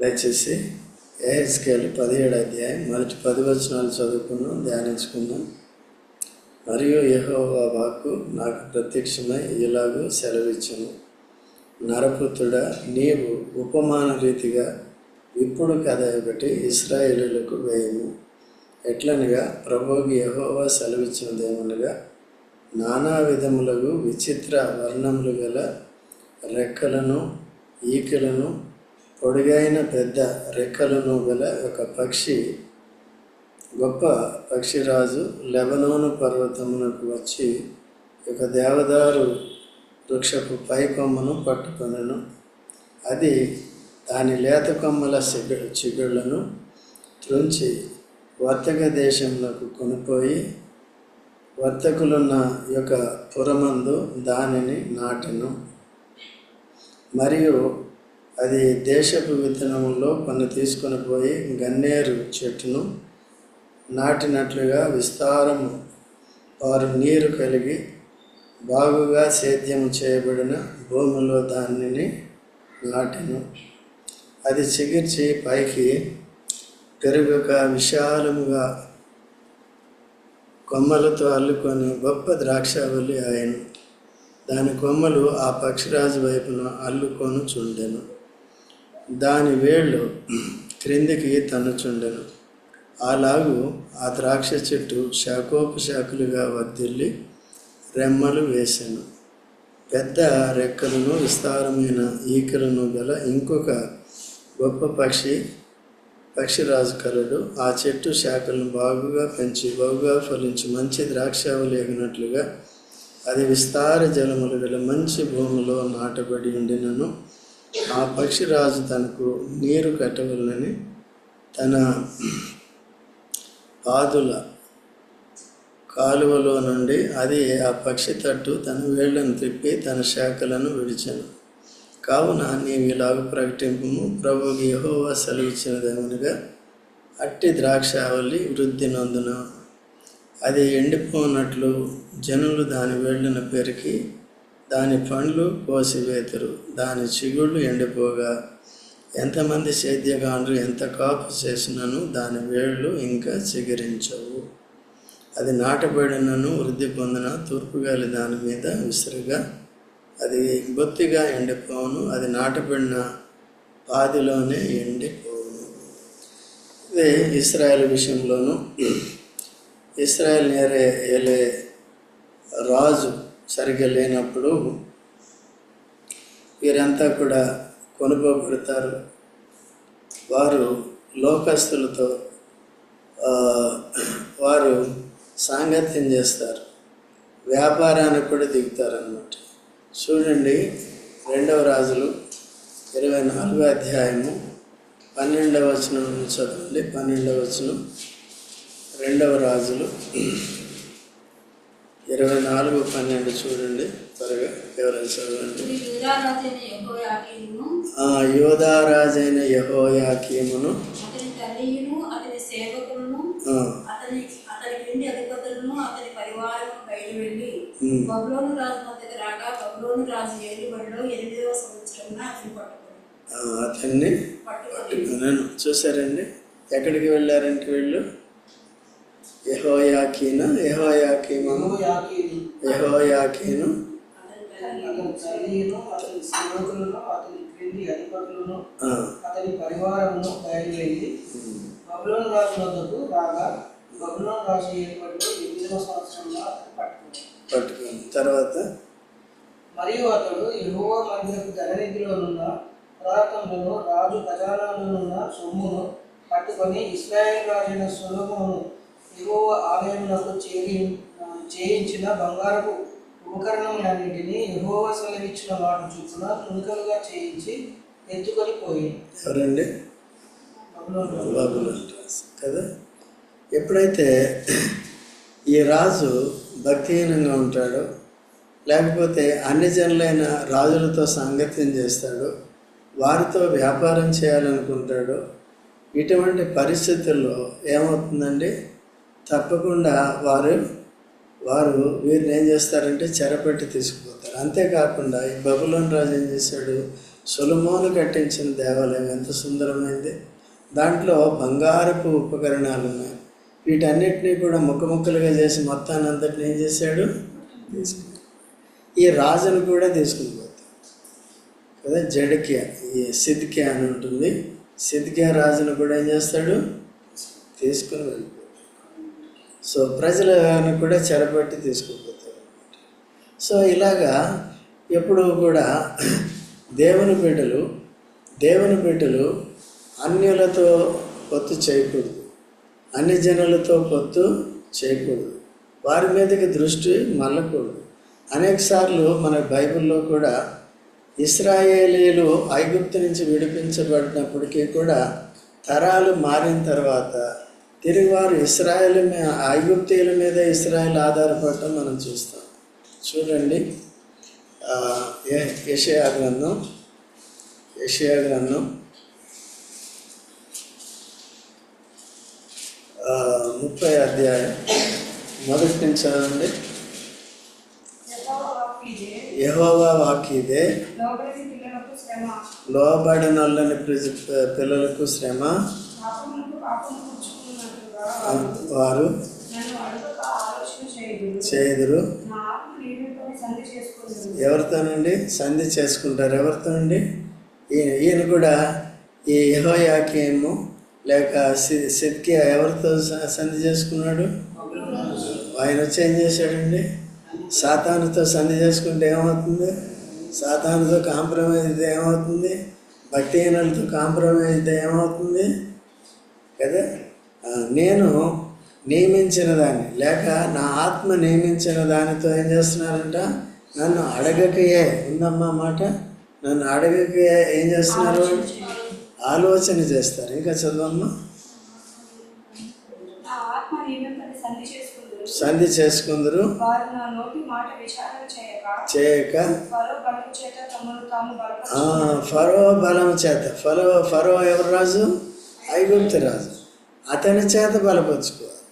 దయచేసి ఏహెచ్కేల్ పదిహేడు అధ్యాయం మొదటి పది వచనాలు చదువుకున్నాం ధ్యానించుకున్నాం మరియు యహోవా వాక్కు నాకు ప్రత్యక్షమై ఇలాగూ సెలవిచ్చును. నరపుత్రుడా నీవు ఉపమాన రీతిగా ఇప్పుడు కథ ఒకటి ఇస్రాయేలులకు వేయము. ఎట్లనగా ప్రభువుకి యహోవా సెలవిచ్చినదేమనగా నానా విధములకు విచిత్ర వర్ణములు గల రెక్కలను ఈకలను పొడిగైన పెద్ద రెక్కలను గల ఒక పక్షి గొప్ప పక్షిరాజు లెబనోను పర్వతమునకు వచ్చి ఒక దేవదారు వృక్షపు పై కొమ్మను అది దాని లేత కొమ్మల చిగ చిగుళ్ళను త్రుంచి వర్తక దేశంలోకి కొనిపోయి వర్తకులున్న యొక్క పురమందు దానిని నాటెను. మరియు అది దేశపు విత్తనంలో కొన్ని తీసుకొని పోయి గన్నేరు చెట్టును నాటినట్లుగా విస్తారము. వారు నీరు కలిగి బాగుగా సేద్యం చేయబడిన భూమిలో దానిని నాటిను. అది చిగిర్చి పైకి పెరుగుక విశాలముగా కొమ్మలతో అల్లుకొని గొప్ప ద్రాక్షావల్లి ఆయన. దాని కొమ్మలు ఆ పక్షిరాజు వైపున అల్లుకొని చుండెను దాని వేళ్ళు క్రిందికి తన్నుచుండెను. అలాగూ ఆ ద్రాక్ష చెట్టు శాఖోపశాఖలుగా వర్దిల్లి రెమ్మలు వేసెను. పెద్ద రెక్కలను విస్తారమైన ఈకలను గల ఇంకొక గొప్ప పక్షి పక్షిరాజు ఆ చెట్టు శాఖలను బాగుగా పెంచి బాగుగా ఫలించి మంచి ద్రాక్షావళి ఎగినట్లుగా అది విస్తార జలములు గల మంచి భూమిలో నాటబడి ఉండినను. ఆ పక్షిరాజు తనకు నీరు కట్టవలనని తన పాదుల కాలువలో నుండి అది ఆ పక్షి తట్టు తన వేళ్ళను తిప్పి తన శాఖలను విడిచాను. కావున నీవు ఇలాగ ప్రకటింపు ప్రభుకి యహోవా సెలవిచ్చినదేమనగా అట్టి ద్రాక్షావళి వృద్ధి నందున అది ఎండిపోనట్లు జనులు దాని వేళ్ళను పెరికి దాని పండ్లు కోసివేతురు దాని చిగుళ్ళు ఎండిపోగా. ఎంతమంది సేద్యగాండ్రు ఎంత కాపు చేసినను దాని వేళ్ళు ఇంకా చిగురించవు. అది నాటబడినను వృద్ధి పొందిన తూర్పు గాలి దాని మీద విసురుగా. అది బొత్తిగా ఎండిపోవును అది నాటబడిన పాదిలోనే ఎండిపోవును. ఇదే ఇస్రాయల్ విషయంలోనూ. ఇస్రాయల్ నేరే ఏలే రాజు సరిగ్గా లేనప్పుడు వీరంతా కూడా కొనుకోబడతారు వారు లోకస్తులతో వారు సాంగత్యం చేస్తారు. వ్యాపారానికి కూడా దిగుతారన్నమాట. చూడండి రెండవ రాజులు ఇరవై నాలుగో అధ్యాయము పన్నెండవ వచనం నుంచి చదవండి. పన్నెండవ వచనం రెండవ రాజులు ఇరవై నాలుగు పన్నెండు చూడండి త్వరగా. ఎవరైనా చదవండి. ఆ యోధారాజైన యహోయాకీమును. అతన్ని పట్టుకున్నాను చూసారండి? ఎక్కడికి వెళ్ళారంటే వీళ్ళు? యహోయాకీన యహోయాకీమను యాకీను యహోయాకీను. అతని అతని అతని సేవకులను అతని క్రింది అధిపతులను ఆ, అతని పరివారమును బయలువెళ్ళి ఉమ్, బబులోను రాజు వద్దకు రాగా బబులోను రాజు ఏర్పడిలో ఎనిమిదవ సంవత్సరంలో అతను పట్టుకున్నాడు. పట్టుకుని తర్వాత? మరియు అతడు యెహోవా మందిరపు ధననిధిలోనున్న పదార్థములను రాజు ఖజానాలోనున్న సొమ్మును పట్టుకొని ఇస్రాయేల్ రాజైన సొలొమోను యెహోవా ఆలయమునకు చేరి చేయించిన బంగారపు ఉపకరణములన్నిటినీ యెహోవా సెలవిచ్చిన మాట చొప్పున తుణుకలుగా చేయించి ఎత్తుకొని పోయి. ఎవరండి కదా? ఎప్పుడైతే ఈ రాజు భక్తిహీనంగా ఉంటాడో లేకపోతే అన్ని జనులైన రాజులతో సాంగత్యం చేస్తాడో వారితో వ్యాపారం చేయాలనుకుంటాడో ఇటువంటి పరిస్థితుల్లో ఏమవుతుందండి? తప్పకుండా వారు వారు వీరిని ఏం చేస్తారంటే చెరపెట్టి తీసుకుపోతారు. అంతేకాకుండా ఈ బబులోని రాజు ఏం చేశాడు? సులమోను కట్టించిన దేవాలయం ఎంత సుందరమైంది. దాంట్లో బంగారపు ఉపకరణాలు ఉన్నాయి. వీటన్నిటినీ కూడా ముక్క ముక్కలుగా చేసి మొత్తాన్ని అంతటిని ఏం చేశాడు? తీసుకుని ఈ రాజును కూడా తీసుకుని పోతాడు కదా జడిక్యా ఈ సిద్కియా అని ఉంటుంది. సిద్కియా రాజును కూడా ఏం చేస్తాడు? తీసుకుని వెళ్ళిపోతాడు సో ప్రజలను కూడా చెరపట్టి తీసుకుపోతారు సో ఇలాగా ఎప్పుడూ కూడా దేవుని బిడ్డలు దేవుని బిడ్డలు అన్యులతో పొత్తు చేయకూడదు. అన్ని జనులతో పొత్తు చేయకూడదు. వారి మీదకి దృష్టి మళ్ళకూడదు. అనేక సార్లు మన బైబిల్లో కూడా ఇస్రాయేలీలు ఐగుప్తు నుంచి విడిపించబడినప్పటికీ కూడా తరాలు మారిన తర్వాత తిరిగి వారు ఇస్రాయల్ మీద ఐగుప్తీయుల మీద ఇస్రాయల్ ఆధారపడటం మనం చూస్తాం. చూడండి. యషయా గ్రంథం. యషయా గ్రంథం. ముప్పై అధ్యాయం. మొదటి నుంచి చదవండి. యహోవా వాక్యదే. లోబడినొల్లని పిల్లలకు శ్రమ. వారు చేదురు. సంధి ఎవరితోనండి? సంధి చేసుకుంటారు. ఎవరితోనండి? ఈయన ఈయన కూడా ఈ యహోయాకేము లేక సి- సిద్కియా ఎవరితో సంధి చేసుకున్నాడు? ఆయన వచ్చి ఏం చేశాడండి? సాతానుతో సంధి చేసుకుంటే ఏమవుతుంది? సాతానుతో కాంప్రమైజ్ అయితే ఏమవుతుంది? భక్తిహీనులతో కాంప్రమైజ్ అయితే ఏమవుతుంది? కదా? నేను నియమించిన దాన్ని. లేక నా ఆత్మ నియమించిన దానితో ఏం చేస్తున్నారంట? నన్ను అడగకయే ఉందమ్మా మాట నన్ను అడగకయే ఏం చేస్తున్నారు ఆలోచన చేస్తారు. ఇంకా చదవమ్మా. సంధి చేసుకుందరు. చేయక ఫరో బలం చేత. ఫరో ఫరో ఎవరు రాజు? ఐగుప్తు రాజు. అతని చేత బలపరుచుకోవాలి.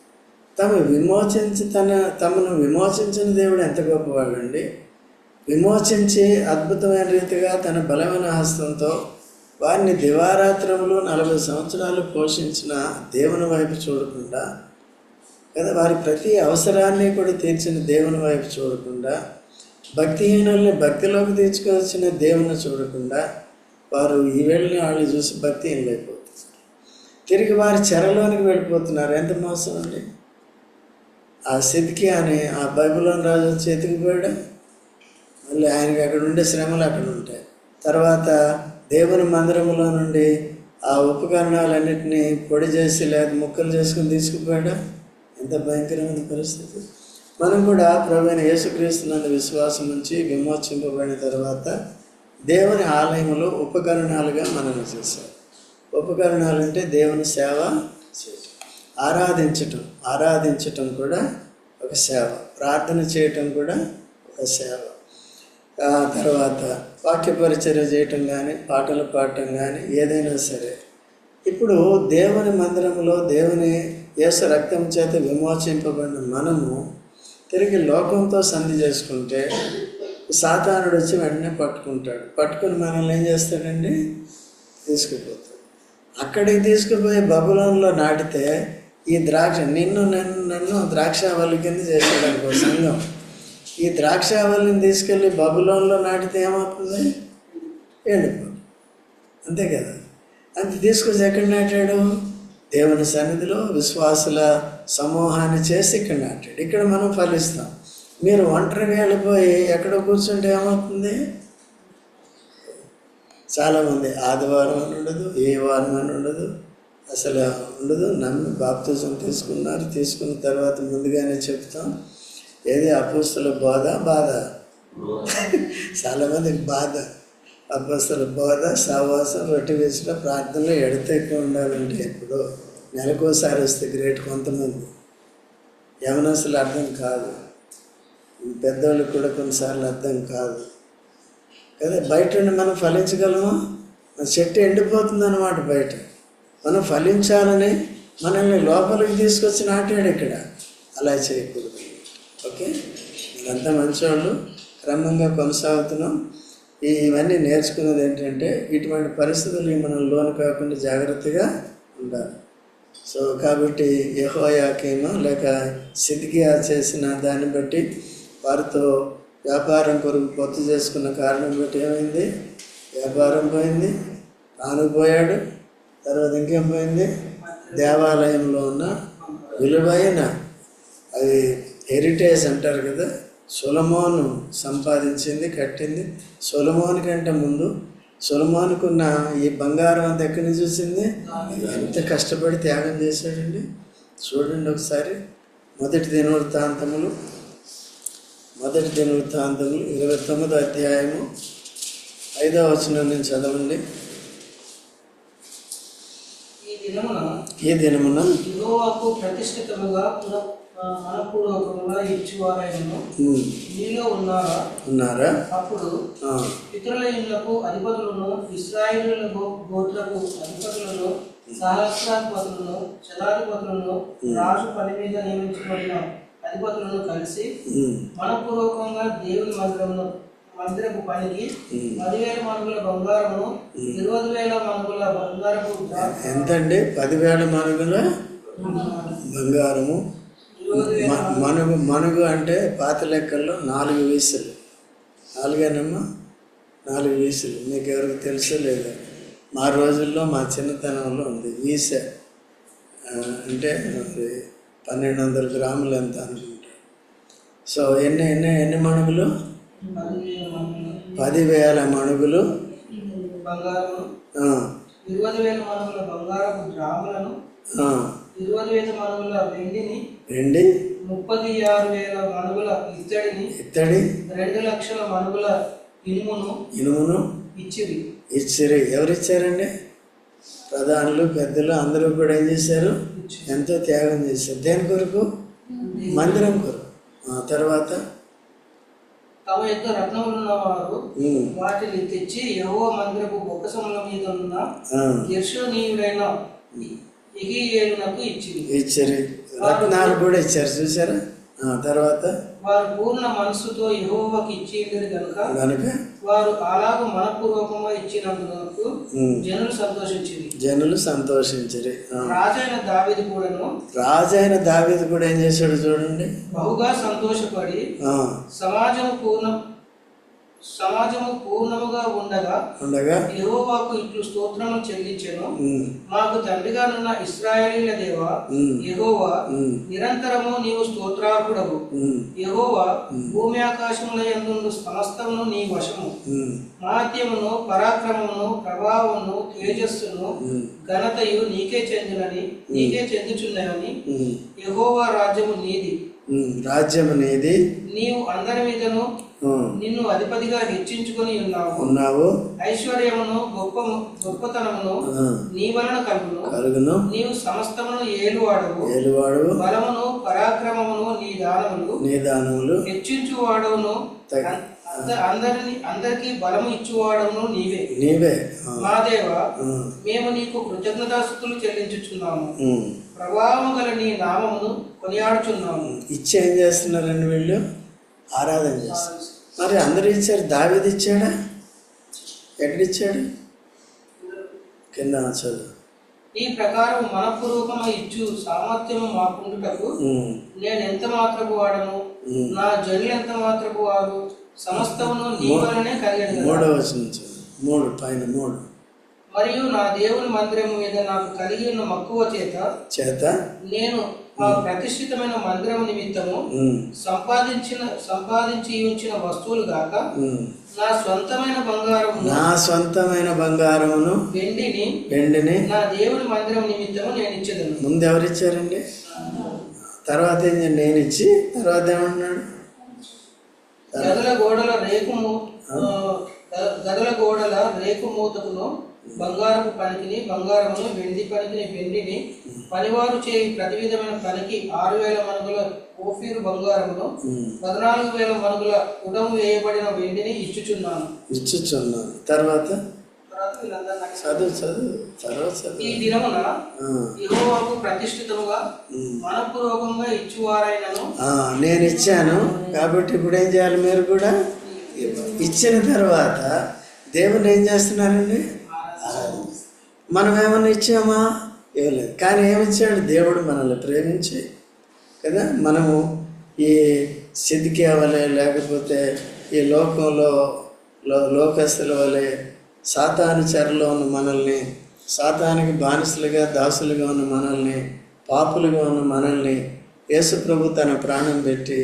తమ విమోచించి తన తమను విమోచించిన దేవుడు ఎంత గొప్పవాడండి? విమోచించి అద్భుతమైన రీతిగా తన బలమైన హస్తంతో వారిని దివారాత్రములు నలభై సంవత్సరాలు పోషించిన దేవుని వైపు చూడకుండా కదా వారి ప్రతి అవసరాన్ని కూడా తీర్చిన దేవుని వైపు చూడకుండా భక్తిహీనుల్ని భక్తిలోకి తీసుకొచ్చిన దేవుని చూడకుండా వారు ఈ వేళని వాళ్ళు చూసి భక్తిహీనులైపోతున్నారు తిరిగి వారి చెరలోనికి వెళ్ళిపోతున్నారు. ఎంత మోసం అండి? ఆ సిద్కి అని ఆ బైబిలోని రాజు వచ్చి ఎతికిపోయాడు మళ్ళీ ఆయనకి అక్కడ ఉండే శ్రమలు అక్కడ ఉంటాయి. తర్వాత దేవుని మందిరంలో నుండి ఆ ఉపకరణాలన్నింటినీ పొడి చేసి లేదా ముక్కలు చేసుకుని తీసుకుపోయాడా. ఎంత భయంకరమైన పరిస్థితి. మనం కూడా ప్రభుత్వ యేసుక్రీస్తునందు విశ్వాసం నుంచి విమోచింపబడిన తర్వాత దేవుని ఆలయంలో ఉపకరణాలుగా మనల్ని చేశారు ఉపకరణాలు అంటే దేవుని సేవ. చేయటం ఆరాధించటం ఆరాధించటం కూడా ఒక సేవ. ప్రార్థన చేయటం కూడా ఒక సేవ. తర్వాత వాక్య పరిచర్య చేయటం కానీ పాటలు పాడటం కానీ ఏదైనా సరే. ఇప్పుడు దేవుని మందిరంలో దేవుని యేసు రక్తం చేత విమోచింపబడిన మనము తిరిగి లోకంతో సంధి చేసుకుంటే సాతానుడు వచ్చి వెంటనే పట్టుకుంటాడు. పట్టుకుని మనల్ని ఏం చేస్తాడండి? తీసుకుపోతాడు. అక్కడికి తీసుకుపోయి బబులంలో నాటితే ఈ ద్రాక్ష నిన్ను నన్ను నన్ను ద్రాక్షావల్లి కింద చేశాడు అనుకో సంఘం. ఈ ద్రాక్షావల్లిని తీసుకెళ్ళి బబులోన్లో నాటితే ఏమవుతుంది? ఎండిపోతుంది అంతే కదా? అంత తీసుకొచ్చి ఎక్కడ నాటాడు? దేవుని సన్నిధిలో విశ్వాసుల సమూహాన్ని చేసి ఇక్కడ నాటాడు. ఇక్కడ మనం ఫలిస్తాం. మీరు ఒంటరిగా వెళ్ళిపోయి ఎక్కడ కూర్చుంటే ఏమవుతుంది? చాలామంది ఆదివారం అని ఉండదు ఏ వారం అని ఉండదు అసలు ఉండదు నమ్మి బాప్తిజం తీసుకున్నారు. తీసుకున్న తర్వాత ముందుగానే చెప్తాం ఏది అపుస్తుల బోధ? బాధ. చాలామందికి బాధ. అపస్తుల బోధ సహవాసం రొట్టె వేసిన ప్రార్థనలో ఎడతెక్క ఉండాలంటే ఎప్పుడు నెలకోసారి వస్తే గ్రేట్ కొంతమంది. యవనస్తులు అర్థం కాదు. పెద్దవాళ్ళకి కూడా కొన్నిసార్లు అర్థం కాదు. కదా బయట ఉండి మనం ఫలించగలమా? చెట్టు ఎండిపోతుంది అనమాట బయట. మనం ఫలించాలని మనల్ని లోపలికి తీసుకొచ్చి నాటాడు ఇక్కడ. అలా చేయకూడదు. ఓకే? ఇదంతా మంచివాళ్ళు క్రమంగా కొనసాగుతున్నాం. ఈ ఇవన్నీ నేర్చుకున్నది ఏంటంటే ఇటువంటి పరిస్థితులు మనం లోను కాకుండా జాగ్రత్తగా ఉండాలి. సో కాబట్టి యహోయాకేమో లేక సిద్ధిగా చేసిన దాన్ని బట్టి వారితో వ్యాపారం కొరకు పొత్తు చేసుకున్న కారణం బట్టి ఏమైంది? వ్యాపారం పోయింది. తాను పోయాడు. తర్వాత ఇంకేం పోయింది? దేవాలయంలో ఉన్న విలువైన అది హెరిటేజ్ అంటారు కదా సులమోను సంపాదించింది కట్టింది. సులమోని కంటే ముందు సొలమోనుకున్న ఈ బంగారం అంత ఎక్కడి నుంచి చూసింది ఎంత కష్టపడి త్యాగం చేశాడండి. చూడండి ఒకసారి మొదటి దినవృత్తాంతములు. మొదటి దినవృత్తాంతములు ఇరవై తొమ్మిదో అధ్యాయము ఐదవ వచనం నుంచి చదవండి. ఈ దినమున యెహోవాకు ప్రతిష్ఠితముగా మనపూర్వకముగా ఇచ్చువారైనను. మీలో ఉన్నారా? ఉన్నారా? అప్పుడు ఆ, పితరుల ఇళ్ళకు అధిపతులను ఇస్రాయేలుల గోత్రకు అధిపతులను సహస్రాధిపతులను శతాధిపతులను రాజు పని మీద నియమించబడిన అధిపతులను కలిసి మనపూర్వకంగా దేవుని మందిరమును మందిరపు పనికి పదివేల మనుగుల బంగారమును ఇరవై వేల మనుగుల బంగారపు జా- ఎంతండి? పదివేల మనుగుల బంగారము. మనుగు మనుగు అంటే పాత లెక్కల్లో నాలుగు వీసులు. నాలుగేనమ్మా? నాలుగు వీసులు. మీకు ఎవరికి తెలుసో లేదో. మా రోజుల్లో మా చిన్నతనంలో ఉంది. వీస అంటే పన్నెండు వందల గ్రాములు ఎంత అనుకుంటా. సో ఎన్ని ఎన్ని ఎన్ని మణుగులు? పదివేల మణుగులు. రెండి ముప్పది ఆరు వేల మనుగుల ఇత్తడిని ఇత్తడి. రెండు లక్షల మనుగుల ఇనుమును ఇనుమును ఇచ్చిరి. ఇచ్చిరి. ఎవరు ఇచ్చారండి ప్రధానులు పెద్దలు అందరూ కూడా ఏం చేశారు? ఎంతో త్యాగం చేశారు. దేని కొరకు? మందిరం కొరకు. ఆ తర్వాత? తమ యొక్క రత్నములున్న వారు వాటిని తెచ్చి యహో మందిరపు బొక్కసముల మీద ఉన్న గెర్షోనీయుడైన ఇచ్చింది ఇచ్చారు. రత్నాలు కూడా ఇచ్చారు. చూసారా ఆ తర్వాత? వారు పూర్ణ మనస్సుతో యహోవాకి ఇచ్చేది కనుక కనుక వారు అలాగూ మనపూర్వకంగా ఇచ్చినందుకు జనులు సంతోషించింది జనులు సంతోషించరు. రాజైన దావిది కూడాను రాజైన దావీదు కూడా ఏం చేశాడు చూడండి? బహుగా సంతోషపడి ఆ, సమాజము పూర్ణ సమాజము పూర్ణముగా ఉండగా ఉండగా యెహోవాకు ఇట్లు స్తోత్రము చెల్లించెను. మాకు తండ్రిగానున్న ఇస్రాయేలీల దేవ యెహోవా నిరంతరము నీవు స్తోత్రార్హుడవు. యెహోవా భూమి ఆకాశముల యందు సమస్తమును నీ వశము. మాధ్యమును పరాక్రమమును ప్రభావమును తేజస్సును ఘనతయు నీకే చెందినని నీకే చెందుచున్నదని ఉమ్, యెహోవా రాజ్యము నీది. రాజ్యం అనేది నీవు అందరి మీదను నిన్ను అధిపతిగా హెచ్చించుకొని ఉన్నావు. ఉన్నావు. ఐశ్వర్యమును గొప్ప గొప్పతనమును నీ వలన కలుగును. కలుగును. నీవు సమస్తమును ఏలువాడవు. ఏలువాడు బలమును పరాక్రమమును నీ దానములు. నీ దానములు. హెచ్చించువాడవును. అందరిని అందరికీ బలము ఇచ్చువాడవును నీవే. నీవే. ఆ, మా దేవ ఆ, మేము నీకు కృతజ్ఞతాస్తుతులు చెల్లించుచున్నాము. ఉమ్. ప్రభావము గల నీ నామమును కొనియాడుచున్నాము. ఇచ్చి ఏం చేస్తున్నారండి వీళ్ళు? ఆరాధన చేస్తారు మరి అందరూ ఇచ్చారు. దావీది ఇచ్చాడా? ఎక్కడిచ్చాడు? కింద చదువు ఈ ప్రకారం మనపూర్వకమ ఇచ్చు సామర్థ్యము మాకుండుటకు నేను ఎంత మాత్రపు వాడను. నా జనులు ఎంత మాత్రపు వారు? సమస్తమును నీ వలనే కలిగను మూడు పైన మూడు. మరియు నా దేవుని మందిరము మీద నాకు కలిగి ఉన్న మక్కువ చేత చేత నేను ఆ ప్రతిష్ఠితమైన మందిరము నిమిత్తము సంపాదించిన సంపాదించి ఉంచిన వస్తువులు ఉమ్. నా స్వంతమైన బంగారమును నా సొంతమైన బంగారమును వెండిని వెండిని నా దేవుని మందిరం నిమిత్తము నేను ఇచ్చేదను ముందు ఎవరు ఇచ్చారండి తర్వాత ఏం చేయండి? నేను ఇచ్చి తర్వాత ఏమంటున్నాడు? గదల గోడల రేకు గదల గోడల రేకు మూతకును బంగారపు పనికిని బంగారమును వెండి పనికిని వెండిని పనివారు చేయి ప్రతి విధమైన పనికి ఆరు వేల మనుగుల ఓఫీరు బంగారమును పద్నాలుగు వేల మనుగుల ఉడము వేయబడిన వెండిని ఇచ్చుచున్నాను. ఇచ్చుచున్నాను. తర్వాత? చదువు చదువు. తర్వాత ఈ దినమున యెహోవాకు ప్రతిష్ఠితముగా. మనపూర్వకంగా ఇచ్చువారైనను. నేను ఇచ్చాను. కాబట్టి ఇప్పుడు ఏం చేయాలి మీరు కూడా? ఇచ్చిన తర్వాత దేవుని ఏం చేస్తున్నారండి. మనం ఏమన్నా ఇచ్చామా ఇవ్వలేదు కానీ ఏమిచ్చాడు? దేవుడు మనల్ని ప్రేమించి కదా? మనము ఈ సిద్ధికి వలె లేకపోతే ఈ లోకంలో లోకస్తుల వలె సాతాను చెరలో ఉన్న మనల్ని సాతానికి బానిసలుగా దాసులుగా ఉన్న మనల్ని పాపులుగా ఉన్న మనల్ని యేసుప్రభు తన ప్రాణం పెట్టి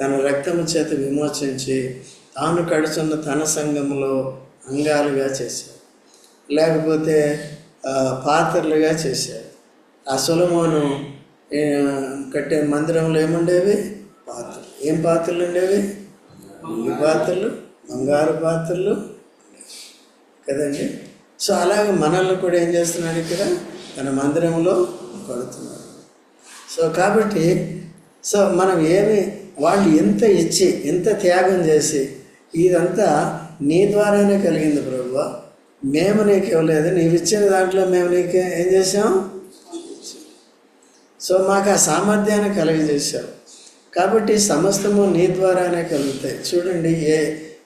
తన రక్తము చేత విమోచించి తాను కడుచున్న తన సంఘంలో అంగాలుగా చేశాడు. లేకపోతే పాత్రలుగా చేశారు. ఆ సులమోను కట్టే మందిరంలో ఏముండేవి? పాత్రలు. ఏం పాత్రలు ఉండేవి? ఉల్లి పాత్రలు బంగారు పాత్రలు కదండి? సో అలాగే మనల్ని కూడా ఏం చేస్తున్నాడు ఇక్కడ? తన మందిరంలో కొడుతున్నాడు సో కాబట్టి సో మనం ఏమి వాళ్ళు ఎంత ఇచ్చి ఎంత త్యాగం చేసి ఇదంతా నీ ద్వారానే కలిగింది ప్రభు మేము నీకు ఇవ్వలేదు నీవు ఇచ్చిన దాంట్లో మేము నీకు ఏం చేసాం సో మాకు ఆ సామర్థ్యాన్ని కలిగజేశావు. కాబట్టి సమస్తము నీ ద్వారానే కలుగుతాయి. చూడండి ఏ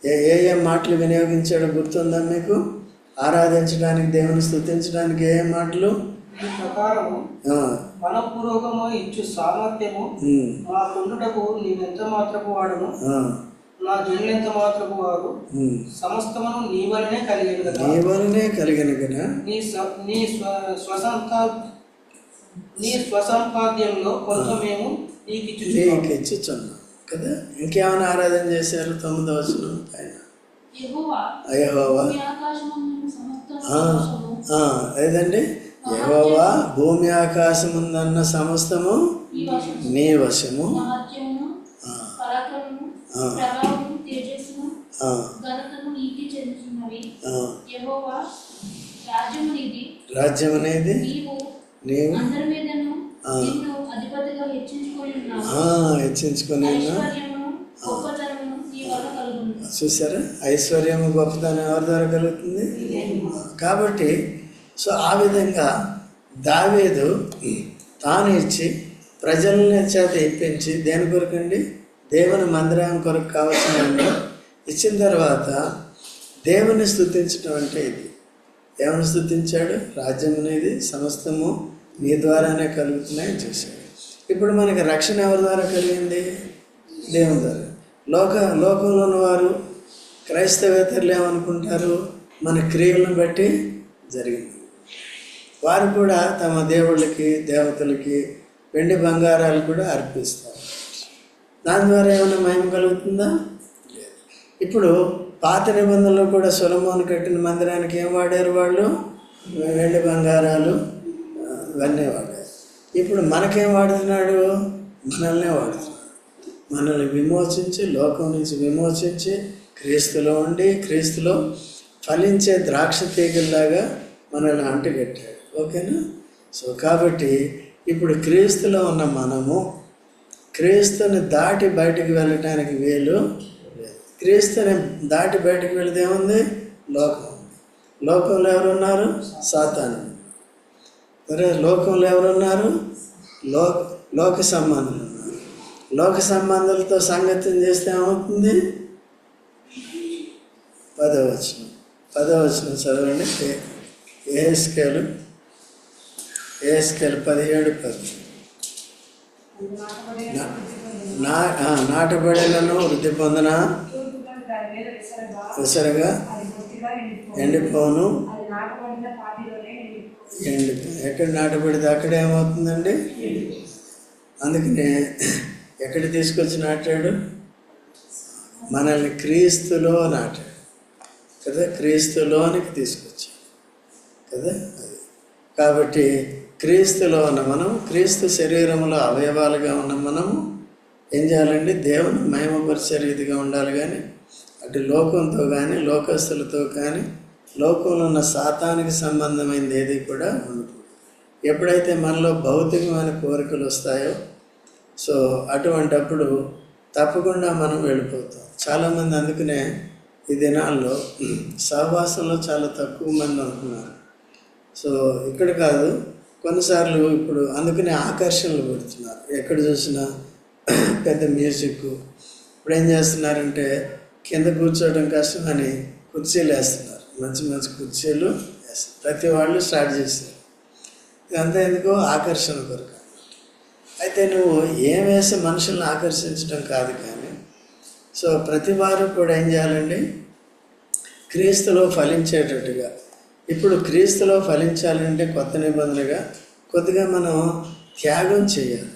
ఏ ఏ ఏ మాటలు వినియోగించాడో గుర్తుందా మీకు? ఆరాధించడానికి దేవుని స్తుతించడానికి ఏ ఏ మాటలు? మనపూర్వకము ఇచ్చు సామర్థ్యము మా కుండుటకు నీవెంత మాత్రపు వాడును ఆ, నా జనులెంత మాత్రపు వారు. సమస్తమును నీ వలనే కలిగేది కదా నీ వలనే కలిగిన కదా నీ స్వ నీ స్వ స్వసంతా నీ స్వసంపాద్యంలో కొంచెం మేము నీకు ఇచ్చుచున్నాం కదా? ఇంకేమైనా ఆరాధన చేశారు తొమ్మిదో వచ్చిన పైన? యెహోవా అయ్యహోవా ఏదండి? యెహోవా భూమి ఆకాశముందన్న సమస్తము నీ వశము. తేజస్సును ఘనతను నీతి చెందుతున్నవి. యెహోవా రాజ్యం అనేది నీవు నీవు అందరి మీదను ఆ. నిన్ను అధిపతిగా హెచ్చించుకొని ఉన్నావు. ఆ, హెచ్చించుకొని ఉన్నా. ఐశ్వర్యమును గొప్పతనమును నీ వల్ల కలుగును. చూసారా? ఐశ్వర్యము గొప్పతనం ఎవరి ద్వారా కలుగుతుంది? కాబట్టి సో ఆ విధంగా దావేదు తాను ఇచ్చి ప్రజలని చేత ఇప్పించి దేని కొరకండి? దేవుని మందిరం కొరకు కావాల్సిన ఇచ్చిన తర్వాత దేవుని స్థుతించడం అంటే ఇది. దేవుని స్థుతించాడు? రాజ్యం అనేది సమస్తము నీ ద్వారానే కలుగుతున్నాయని చేశాడు. ఇప్పుడు మనకి రక్షణ ఎవరి ద్వారా కలిగింది? దేవుని ద్వారా. లోక లోకంలో ఉన్నవారు క్రైస్తవేతరులు ఏమనుకుంటారు? మన క్రియలను బట్టి జరిగింది. వారు కూడా తమ దేవుళ్ళకి దేవతలకి వెండి బంగారాలు కూడా అర్పిస్తారు. దాని ద్వారా ఏమైనా మహిమ కలుగుతుందా? ఇప్పుడు పాత నిబంధనలు కూడా సొలమోను కట్టిన మందిరానికి ఏం వాడారు వాళ్ళు? వెండి బంగారాలు ఇవన్నీ వాడారు. ఇప్పుడు మనకేం వాడుతున్నాడు? మనల్నే వాడుతున్నాడు. మనల్ని విమోచించి లోకం నుంచి విమోచించి క్రీస్తులో ఉండి క్రీస్తులో ఫలించే ద్రాక్ష తీగల్లాగా మనల్ని అంటగట్టాడు. ఓకేనా? సో కాబట్టి ఇప్పుడు క్రీస్తులో ఉన్న మనము క్రీస్తుని దాటి బయటికి వెళ్ళటానికి వీలు లేదు. క్రీస్తుని దాటి బయటికి వెళితే ఏముంది? లోకం ఉంది. లోకంలో ఎవరున్నారు? సాతాను. మరి లోకంలో ఎవరున్నారు? లోక లోక సంబంధులు ఉన్నారు. లోక సంబంధాలతో సంగతం చేస్తే ఏమవుతుంది? పదవచనం. పదవచనం చదవండి. ఏ- ఏ స్కేలు ఏ స్కేల్ పదిహేడు పది. నా- వృద్ధి పొందిన విసరగా ఎండిపోను. ఎండిపో ఎక్కడ నాటబడితే అక్కడ ఏమవుతుందండి? అందుకనే ఎక్కడ తీసుకొచ్చి నాటాడు? మనల్ని క్రీస్తులో నాటాడు. కదా? క్రీస్తులోనికి తీసుకొచ్చాడు. కదా? అది. కాబట్టి క్రీస్తులో ఉన్న మనం క్రీస్తు శరీరంలో అవయవాలుగా ఉన్న మనము ఏం చేయాలండి? దేవుని మహిమపరిచే రీతిగా ఉండాలి కానీ అటు లోకంతో కానీ లోకస్తులతో కానీ లోకంలో ఉన్న శాతానికి సంబంధమైనది ఏది కూడా ఉండదు. ఎప్పుడైతే మనలో భౌతికమైన కోరికలు వస్తాయో సో అటువంటప్పుడు తప్పకుండా మనం వెళ్ళిపోతాం. చాలామంది అందుకనే ఈ దినాల్లో సహవాసంలో చాలా తక్కువ మంది అనుకున్నారు సో ఇక్కడ కాదు కొన్నిసార్లు ఇప్పుడు అందుకనే ఆకర్షణలు పెడుతున్నారు. ఎక్కడ చూసినా పెద్ద మ్యూజిక్. ఇప్పుడు ఏం చేస్తున్నారంటే కింద కూర్చోవడం కష్టం అని కుర్చీలు వేస్తున్నారు. మంచి మంచి కుర్చీలు వేస్తారు ప్రతి వాళ్ళు స్టార్ట్ చేస్తారు ఇదంతా ఎందుకో ఆకర్షణ కొరకు అయితే నువ్వు ఏం వేసి మనుషుల్ని ఆకర్షించడం కాదు కానీ సో ప్రతి వారు కూడా ఏం చేయాలండి? క్రీస్తులో ఫలించేటట్టుగా ఇప్పుడు క్రీస్తులో ఫలించాలంటే కొత్త నిబంధనగా కొద్దిగా మనం త్యాగం చేయాలి.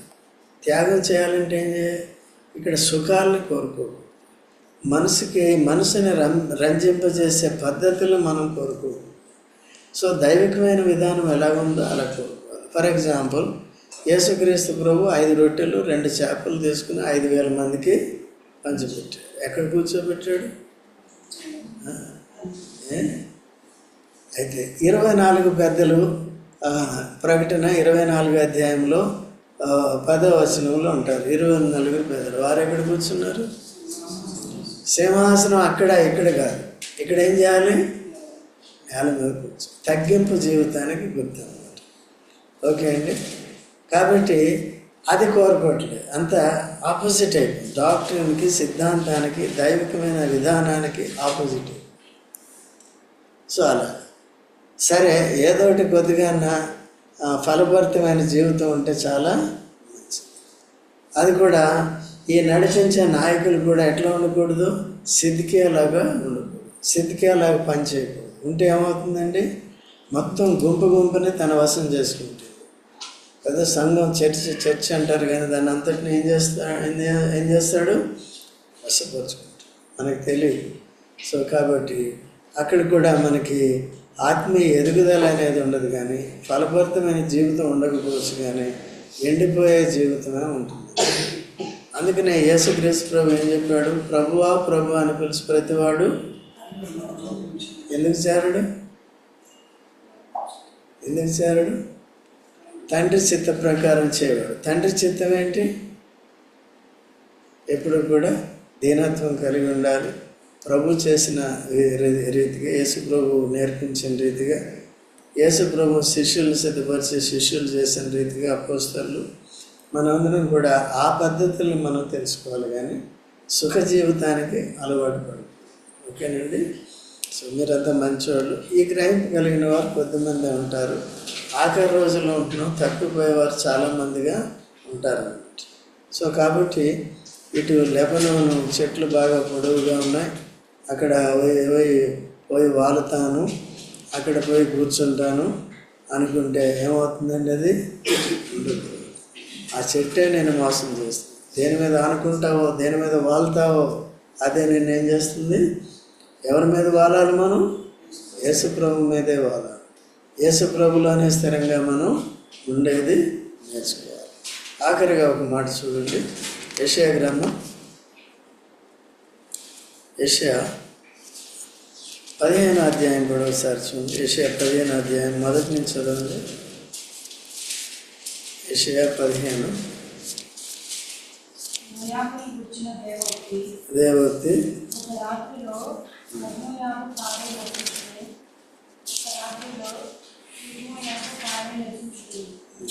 త్యాగం చేయాలంటే ఏం చేయాలి? ఇక్కడ సుఖాలను కోరుకో మనసుకి మనసుని రం రంజింపజేసే పద్ధతులు మనం కోరుకో సో దైవికమైన విధానం ఎలా ఉందో అలా కోరుకోవాలి. ఫర్ ఎగ్జాంపుల్ యేసుక్రీస్తు ప్రభు ఐదు రొట్టెలు రెండు చేపలు తీసుకుని ఐదు వేల మందికి పంచిపెట్టాడు. ఎక్కడ కూర్చోబెట్టాడు? ఏ? అయితే ఇరవై నాలుగు పెద్దలు ప్రకటన ఇరవై నాలుగు అధ్యాయంలో ఆ, వచనంలో ఉంటారు. ఇరవై నలుగురు పెద్దలు వారు ఎక్కడ కూర్చున్నారు? సింహాసనం అక్కడ ఇక్కడ కాదు. ఇక్కడ ఏం చేయాలి? నేల మీద కూర్చో తగ్గింపు జీవితానికి గుర్తు. అన్నమాట ఓకే అండి? కాబట్టి అది కోరుకోవట్లేదు. అంత ఆపోజిట్ అయిపోయింది. డాక్టర్కి సిద్ధాంతానికి దైవికమైన విధానానికి ఆపోజిట్ అయిపోయింది. సో అలా. సరే ఏదోటి కొద్దిగా ఫలభరితమైన జీవితం ఉంటే చాలా. మంచిది అది కూడా ఈ నడిచించే నాయకులు కూడా ఎట్లా ఉండకూడదు? సిద్ధికేలాగా ఉండకూడదు. సిద్ధికేలాగా పనిచేయకూడదు ఉంటే ఏమవుతుందండి? మొత్తం గుంపు గుంపుని తన వశం చేసుకుంటుంది. కదా సంఘం చర్చ్ చర్చ్ అంటారు కానీ దాన్ని అంతటిని ఏం చేస్తా ఏం ఏం చేస్తాడు? వశపరుచుకుంటాడు. మనకు తెలియదు సో కాబట్టి అక్కడ కూడా మనకి ఆత్మీయ ఎదుగుదల అనేది ఉండదు కానీ ఫలభరితమైన జీవితం ఉండకపోవచ్చు కానీ ఎండిపోయే జీవితమే ఉంటుంది. అందుకనే యేసుక్రీస్తు ప్రభు ఏం చెప్పాడు? ప్రభువా ప్రభు అని పిలిచి ప్రతివాడు ఎందుకు చేరడు? ఎందుకు చేరడు? తండ్రి చిత్త ప్రకారం చేయవాడు తండ్రి చిత్తం ఏంటి? ఎప్పుడు కూడా దీనత్వం కలిగి ఉండాలి. ప్రభు చేసిన రీతిగా యేసు ప్రభు నేర్పించిన రీతిగా యేసు ప్రభు శిష్యులు సిద్ధపరిచే శిష్యులు చేసిన రీతిగా అపోస్తలు మనందరం కూడా ఆ పద్ధతులను మనం తెలుసుకోవాలి కానీ సుఖ జీవితానికి అలవాటు పడు ఓకేనండి? సో మీరంతా మంచివాళ్ళు ఈ గ్రహింపు కలిగిన వారు కొద్దిమంది ఉంటారు. ఆఖరి రోజుల్లో ఉంటున్నాం. తప్పిపోయేవారు చాలామందిగా ఉంటారు సో కాబట్టి ఇటు లెబనోను చెట్లు బాగా పొడవుగా ఉన్నాయి. అక్కడ పోయి పోయి వాలుతాను అక్కడ పోయి కూర్చుంటాను. అనుకుంటే ఏమవుతుందండి అది? ఆ చెట్టే నేను మోసం చేస్తాను దేని మీద అనుకుంటావో దేని మీద వాళ్తావో అదే నేను ఏం చేస్తుంది? ఎవరి మీద వాలాలి మనం? యేసుప్రభు మీదే వాలాలి. యేసుప్రభులోనే స్థిరంగా మనం ఉండేది నేర్చుకోవాలి. ఆఖరిగా ఒక మాట చూడండి. యెషయా గ్రంథం యెషయా పదిహేను అధ్యాయం కూడా ఒకసారి చూడండి. యెషయా పదిహేను అధ్యాయం మొదటి నుంచి చదవండి యెషయా పదిహేను. దేవోక్తి.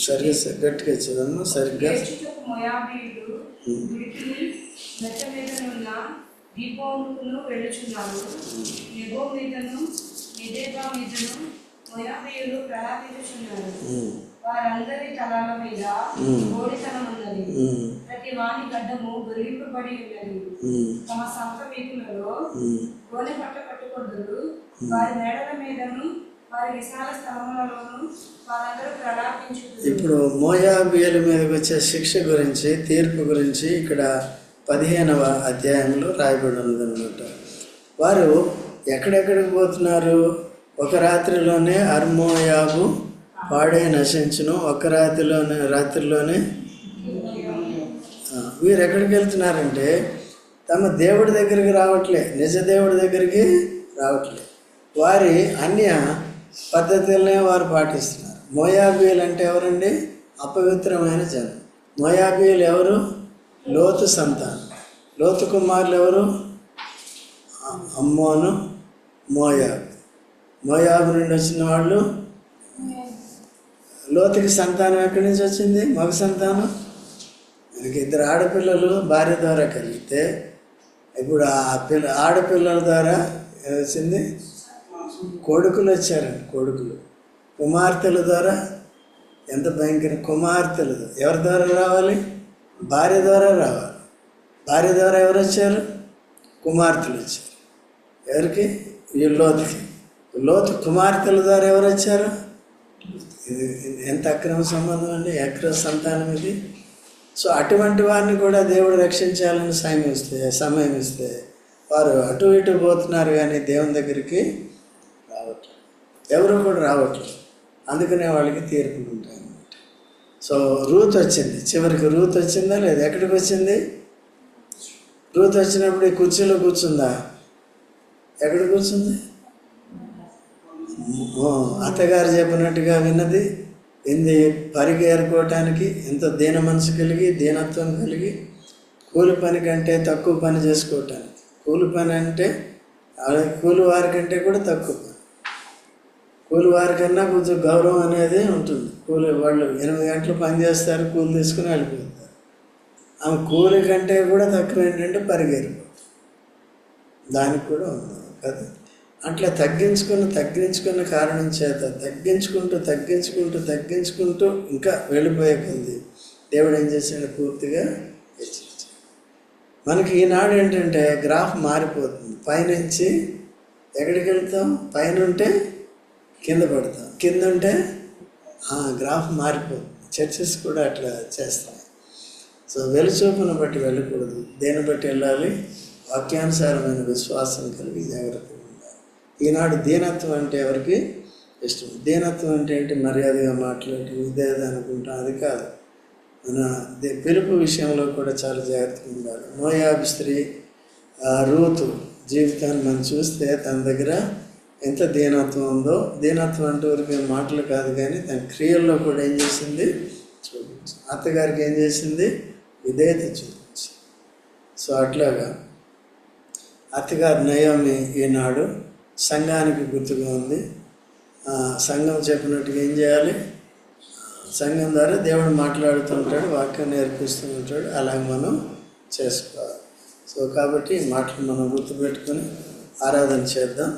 సరిగ్గా గట్టిగా చదవమ్మా సరిగ్గా. దీపోను వెళ్ళుచున్నారు నెబో మీదను నిదేబా మీదను మోయాబీయులు ప్రలాపించుచున్నారు. ఉమ్, వారందరి తలాల మీద. గోడితనం ఉన్నది ప్రతి వాని గడ్డము దొరికింపబడి ఉన్నది. తమ సంత వీధులలో ఉమ్. గోనె పట్ట కట్టుకొందరు. వారి మేడల మీదను వారి విశాల స్థలములలోను వారందరూ ప్రలాపించుదురు. ఇప్పుడు మోయాబియల మీదకి వచ్చే శిక్ష గురించి తీర్పు గురించి ఇక్కడ పదిహేనవ అధ్యాయంలో రాయబడి ఉన్నదన్నమాట. వారు ఎక్కడెక్కడికి పోతున్నారు? ఒక రాత్రిలోనే అర్మోయాబు పాడే నశించును ఒక రాత్రిలోనే రాత్రిలోనే వీరు ఎక్కడికి వెళ్తున్నారంటే తమ దేవుడి దగ్గరికి రావట్లే నిజ దేవుడి దగ్గరికి రావట్లే. వారి అన్య పద్ధతులనే వారు పాటిస్తున్నారు. మోయాబీలు అంటే ఎవరండి? అపవిత్రమైన జనం. మోయాబీలు ఎవరు? లోతు సంతానం లోతు కుమారులు ఎవరు అమ్మోను మోయాబు. మోయాబు నుండి వచ్చిన వాళ్ళు? లోతుకి సంతానం ఎక్కడి నుంచి వచ్చింది? మగ సంతానం? మనకి ఇద్దరు ఆడపిల్లలు భార్య ద్వారా కలిగితే ఇప్పుడు ఆ పిల్ల ఆడపిల్లల ద్వారా వచ్చింది? కొడుకులు వచ్చారండి కొడుకులు. కుమార్తెల ద్వారా? ఎంత భయంకర కుమార్తెలు ఎవరి ద్వారా రావాలి? భార్య ద్వారా రావాలి. భార్య ద్వారా ఎవరు వచ్చారు? కుమార్తెలు వచ్చారు. ఎవరికి? ఈ లోతుకి. లోతు కుమార్తెల ద్వారా ఎవరు వచ్చారు? ఇది ఎంత అక్రమ సంబంధం అండి అక్రమ సంతానం ఇది. సో అటువంటి వారిని కూడా దేవుడు రక్షించాలని సమయం ఇస్తే సమయం ఇస్తే వారు అటు ఇటు పోతున్నారు కానీ దేవుని దగ్గరికి రావట్లేదు. ఎవరు కూడా రావట్లేదు. అందుకనే వాళ్ళకి తీర్పులు ఉంటాయి. సో రూత్ వచ్చింది. చివరికి రూత్ వచ్చిందా లేదా? ఎక్కడికి వచ్చింది? రూత్ వచ్చినప్పుడు ఈ కుర్చీలో కూర్చుందా? ఎక్కడ కూర్చుంది? అత్తగారు చెప్పినట్టుగా విన్నది. ఇంది పరిగేరుకోవటానికి ఇంత దీన మనసు కలిగి దీనత్వం కలిగి కూలి పని కంటే తక్కువ పని చేసుకోవటానికి. కూలి పని అంటే కూలి వారి కంటే కూడా తక్కువ పని. కూలి వారి కన్నా కొంచెం గౌరవం అనేది ఉంటుంది. కూలి వాళ్ళు ఎనిమిది గంటలు పని చేస్తారు కూలి తీసుకుని వెళ్ళిపోతారు. ఆమె కూలి కంటే కూడా తక్కువ ఏంటంటే పరిగెరిపోతుంది దానికి కూడా ఉంది కదా? అట్లా తగ్గించుకున్న తగ్గించుకున్న కారణం చేత తగ్గించుకుంటూ తగ్గించుకుంటూ తగ్గించుకుంటూ ఇంకా వెళ్ళిపోయే కొద్ది దేవుడు ఏం చేశాడు? పూర్తిగా మనకి ఈనాడు ఏంటంటే గ్రాఫ్ మారిపోతుంది. పైనుంచి ఎక్కడికి వెళ్తాం? పైన ఉంటే కింద పడతాం. కింద ఉంటే ఆ, గ్రాఫ్ మారిపోతుంది చర్చెస్ కూడా అట్లా చేస్తాయి. సో వెలుచూపును బట్టి వెళ్ళకూడదు. దేని బట్టి వెళ్ళాలి? వాక్యానుసారమైన విశ్వాసం కలిగి జాగ్రత్తగా ఉండాలి. ఈనాడు దీనత్వం అంటే ఎవరికి ఇష్టం? దీనత్వం అంటే ఏంటి? మర్యాదగా మాట్లాడి ఇదేది అనుకుంటాం అది కాదు. మన దే- పిలుపు విషయంలో కూడా చాలా జాగ్రత్తగా ఉండాలి. మోయాబు స్త్రీ రూతు జీవితాన్ని మనం చూస్తే తన దగ్గర ఎంత దీనత్వం ఉందో దీనత్వం అంటే వరకు మాటలు కాదు కానీ తన క్రియల్లో కూడా ఏం చేసింది? చూపించింది అత్తగారికి ఏం చేసింది? విధేయత చూపించింది. సో అట్లాగా అత్తగారు నయోమి ఈనాడు సంఘానికి గుర్తుగా ఉంది. సంఘం చెప్పినట్టుగా ఏం చేయాలి? సంఘం ద్వారా దేవుడు మాట్లాడుతూ ఉంటాడు వాక్యం నేర్పిస్తూ ఉంటాడు అలాగే మనం చేసుకోవాలి. సో కాబట్టి ఈ మాటలు మనం గుర్తుపెట్టుకొని ఆరాధన చేద్దాం.